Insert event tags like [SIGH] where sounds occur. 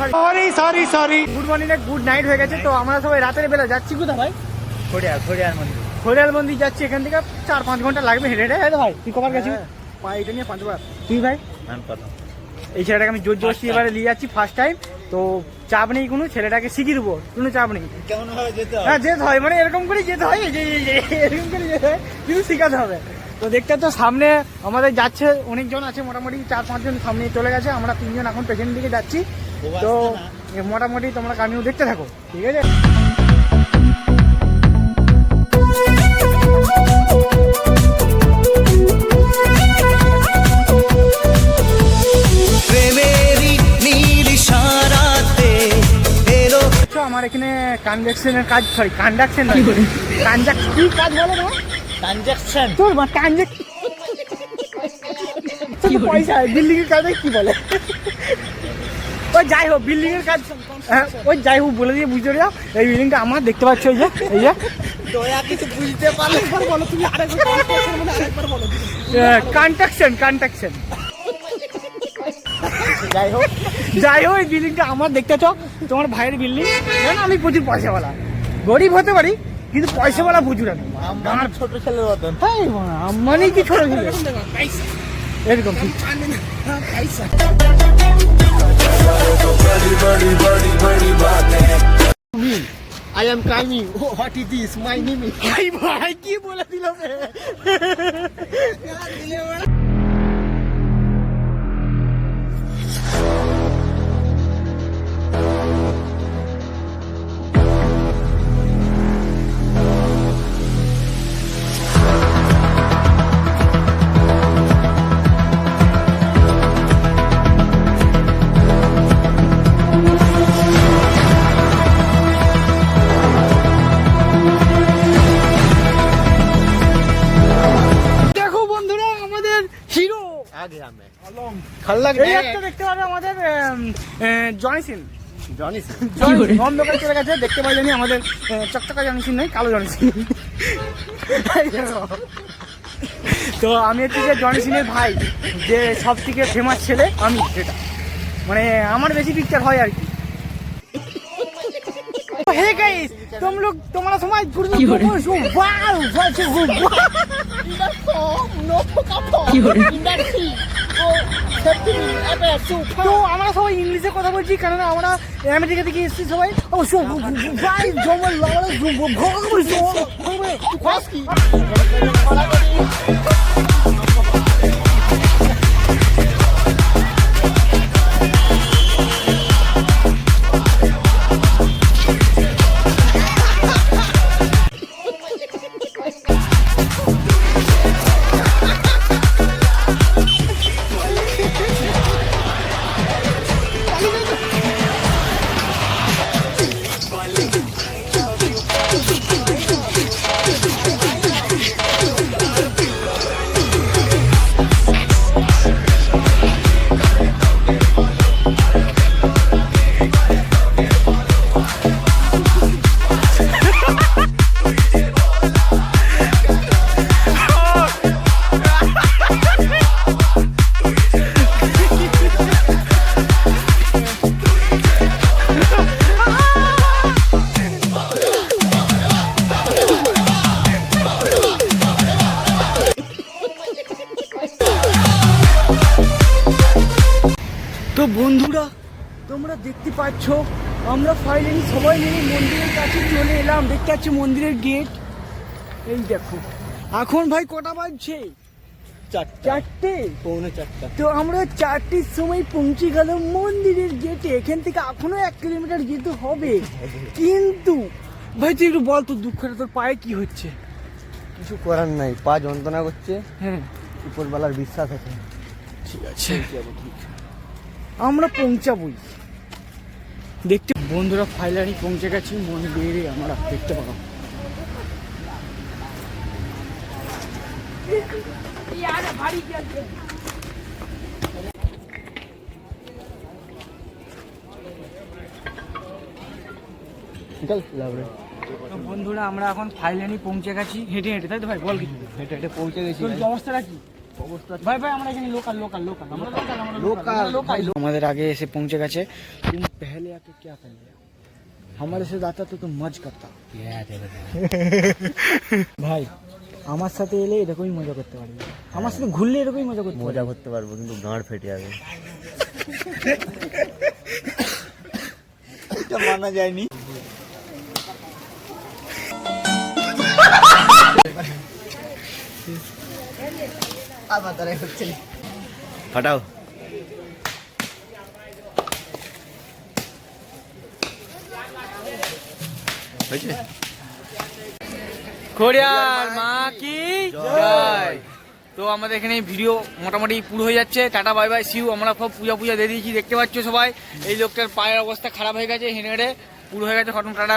Sorry sorry sorry good morning good night হয়ে গেছে। তো আমরা সবাই রাতের বেলা যাচ্ছি কোথা ভাই? খড়িয়াল খড়িয়াল মন্দির। খড়িয়াল মন্দির যাচ্ছি এখান থেকে। চার পাঁচ ঘণ্টা লাগবে হেঁটে হেঁটে। ভাই তুই কবার গেছিস হ্যাঁ। এটা নিয়ে পাঁচবার। তুই ভাই? এই ছেলেটাকে আমি জোর জোরছি এবারে নিয়ে যাচ্ছি ফার্স্ট টাইম তো চাপ নেই কোনো ছেলেটাকে শিখিয়ে দেবো কোনো চাপ নেই। কেমন যেতে হ্যাঁ? যেতে হয় মানে এরকম করে যেতে হয় এরকম করে যেতে হয় কিন্তু শেখাতে হবে। তো দেখতে তো সামনে আমাদের যাচ্ছে অনেকজন আছে মোটামুটি চার পাঁচজন সামনে চলে গেছে আমরা তিনজন এখন পেছনের দিকে যাচ্ছি। তো মোটামুটি তোমরা কামিও দেখতে থাকো ঠিক আছে? প্রেমেরই নীল ইশারাতে আমার এখানে কনডাকশনের কাজ সরি কন্ডাকশন কি কাজ বলো না ট্রানজাকশন তোর মা ট্রানজেক্ট পয়সা বিল্ডিং এর কাজে কি বলে? ওই যাই হোক বিল্ডিং এর কাজ হ্যাঁ, ওই যাই হোক বলে দিয়ে বুঝতে পারো এই বিল্ডিংটা আমার দেখতে পাচ্ছ এই যে এই যে। দয়া কিছু বুঝতে পারলে বলো তুমি আরেকবার বলো কন্ট্রাকশন কন্ট্রাকশন যাই হোক যাই হোক এই বিল্ডিংটা আমার দেখতে পাচ্ছ তোমার ভাইয়ের বিল্ডিং আমি প্রচুর পয়সাওয়ালা। গরিব হতে পারি কিন্তু পয়সা বলা প্রচুর আমি আমার ছোট ছেলের মতন। তাই মানে কি ছোট ছেলে? এরকম I am কাইমি what is this my name ভাই ভাই কি বলে দিল খাল্লা এই একটা দেখতে পাবে আমাদের জনি সিং জনি অন্ধকার চলে গেছে [LAUGHS] দেখতে পাই জানি আমাদের আহ, চকচকা জনি সিং নয় কালো জনি সিং এই দেখো। তো আমি হচ্ছে যে জনি সিং এর ভাই যে সব থেকে ফেমাস ছেলে আমি যেটা মানে আমার বেশি পিকচার হয় আর কি হে গাইস तुम लोग तुम्हारा समाज गुरु को शो वाओ वाओ নো কাপড় ইন্ডাস্ট্রি তো আমরা সবাই ইংলিশে কথা বলছি কারণ আমরা আমেরিকা থেকে এসেছি সবাই ভাই জমল লাগালো বন্ধুরা তোমরা দেখতে পাচ্ছ আমরা ফাইনালি সবাই মিলে মন্দিরের কাছে চলে এলাম। দেখতে পাচ্ছি মন্দিরের গেট এই দেখো। এখন ভাই কটা বাজছে? চারটা। পৌনে চারটা। তো আমরা চারটের সময় পৌঁছে গেল মন্দিরের গেটে এখান থেকে এখনও এক কিলোমিটার যেতে হবে। কিন্তু ভাই তুই একটু বল তোর দুঃখটা তোর পায়ে কি হচ্ছে? কিছু করার নাই পা যন্ত্রণা করছে। হ্যাঁ। উপরবেলার বিশ্বাস আছে ঠিক আছে। আমরা পৌঁছাবই। দেখতে বন্ধুরা ফাইলারি পৌঁছে গেছি মন্দিরে আমরা দেখতে পাবো। বন্ধুরা আমরা এখন ফাইলানি পৌঁছে গেছি। হেঁটে হেঁটে তাই তো ভাই? বল কিছু। হেঁটে হেঁটে পৌঁছে গেছি অবস্থাটা কি? ভাই ভাই আমরা এখানে লোকাল লোকাল লোকাল আমরা লোকাল আমরা Local, লোকাল আমাদের আগে এসে পৌঁছে গেছে तुम पहले आके क्या कर लिया हमारे साथ आता तो तुम मज करता ভাই আমার সাথে এলে এরকমই মজা করতে পারবি আমার সাথে ঘুরলে এরকমই মজা করতে মজা করতে পারবো কিন্তু গাঁড় ফেটে যাবে এটা মানা যায়নি ফাটাও হয়েছে খড়িয়ার মা কি জয় তো আমাদের এখানে ভিডিও মোটামুটি পুরো হয়ে যাচ্ছে টাটা বাই বাই সিউ আমরা সব পূজা পূজা দিয়ে দিয়েছি দেখতে পাচ্ছ সবাই এই লোকটার পায়ের অবস্থা খারাপ হয়ে গেছে হেঁটে হেঁটে পুরো হয়ে গেছে খটম টাটা